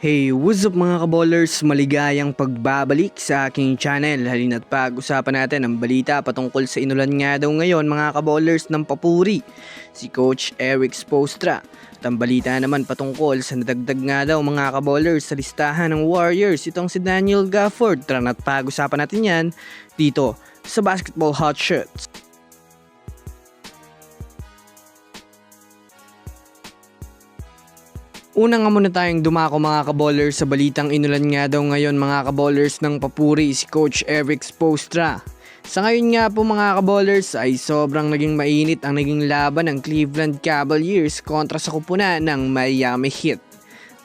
Hey, what's up mga kaballers? Maligayang pagbabalik sa aking channel. Halina't pag-usapan natin ang balita patungkol sa inulan nga daw ngayon mga kaballers ng papuri, si Coach Eric Spostra. At ang balita naman patungkol sa nadagdag nga daw mga kaballers sa listahan ng Warriors, itong si Daniel Gafford. Tara na't pag-usapan natin yan dito sa Basketball Hot Shots. Una nga muna tayong dumako mga kaballers sa balitang inulan nga daw ngayon mga kaballers ng papuri si Coach Eric Spostra. Sa ngayon nga po mga kaballers ay sobrang naging mainit ang naging laban ng Cleveland Cavaliers kontra sa kupunan ng Miami Heat.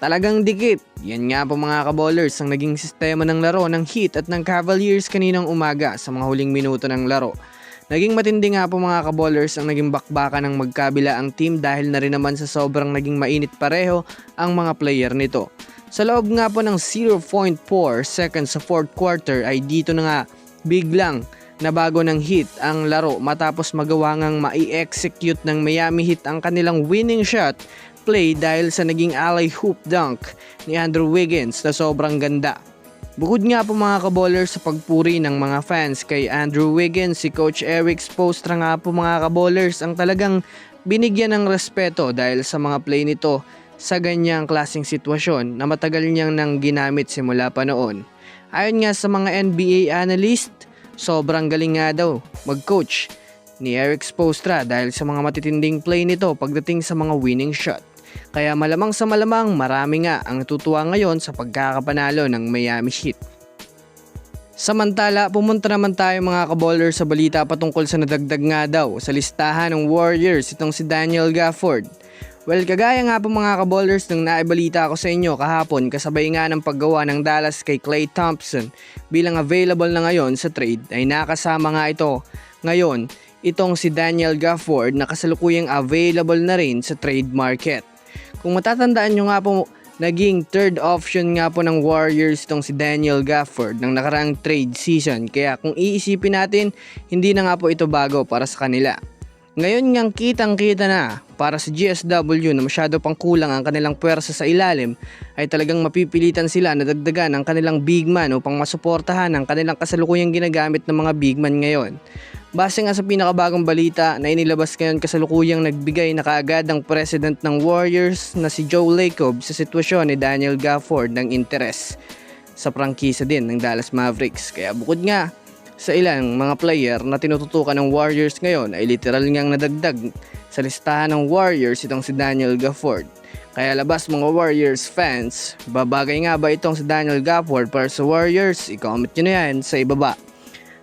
Talagang dikit. Yan nga po mga kaballers ang naging sistema ng laro ng Heat at ng Cavaliers kaninang umaga sa mga huling minuto ng laro. Naging matindi nga po mga kaballers ang naging bakbakan ng magkabila ang team dahil na rin naman sa sobrang naging mainit pareho ang mga player nito. Sa loob nga po ng 0.4 seconds sa fourth quarter ay dito na nga biglang nabago ng Heat ang laro matapos magawa ngang mai-execute ng Miami Heat ang kanilang winning shot play dahil sa naging alley hoop dunk ni Andrew Wiggins na sobrang ganda. Bukod nga po mga kaballers sa pagpuri ng mga fans kay Andrew Wiggins, si Coach Eric Spoelstra nga po mga kaballers ang talagang binigyan ng respeto dahil sa mga play nito sa ganyang klaseng sitwasyon na matagal niyang nang ginamit simula pa noon. Ayon nga sa mga NBA analyst, sobrang galing nga daw mag-coach ni Eric Spoelstra dahil sa mga matitinding play nito pagdating sa mga winning shot. Kaya malamang sa malamang marami nga ang natutuwa ngayon sa pagkakapanalo ng Miami Heat. Samantala, pumunta naman tayo mga kaballer sa balita patungkol sa nadagdag nga daw sa listahan ng Warriors itong si Daniel Gafford. Well, kagaya nga po mga kaballers nang naibalita ko sa inyo kahapon kasabay nga ng paggawa ng Dallas kay Clay Thompson bilang available na ngayon sa trade ay nakasama nga ito ngayon itong si Daniel Gafford na kasalukuyang available na rin sa trade market. Kung matatandaan nyo nga po, naging third option nga po ng Warriors itong si Daniel Gafford ng nakaraang trade season. Kaya kung iisipin natin, hindi na nga po ito bago para sa kanila. Ngayon ngang kitang kita na para sa GSW na masyado pang kulang ang kanilang puwersa sa ilalim ay talagang mapipilitan sila na dagdagan ang kanilang big man upang masuportahan ang kanilang kasalukuyang ginagamit ng mga big man ngayon. Base nga sa pinakabagong balita na inilabas ngayon kasalukuyang nagbigay na kaagad ang president ng Warriors na si Joe Lacob sa sitwasyon ni Daniel Gafford ng interes sa prangkisa din ng Dallas Mavericks. Kaya bukod nga sa ilang mga player na tinututukan ng Warriors ngayon ay literal ngang nadagdag sa listahan ng Warriors itong si Daniel Gafford. Kaya labas mga Warriors fans, babagay nga ba itong si Daniel Gafford para sa Warriors? I-comment nyo na yan sa ibaba.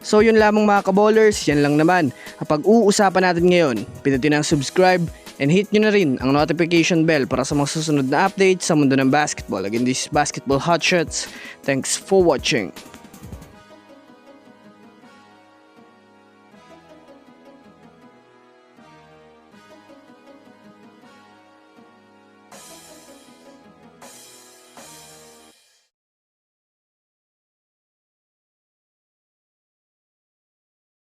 So yun lamang mga kaballers, yan lang naman ang pag-uusapan natin ngayon. Pindutin ang subscribe and hit nyo na rin ang notification bell para sa mga susunod na updates sa mundo ng basketball. Again, this is Basketball Hotshots. Thanks for watching.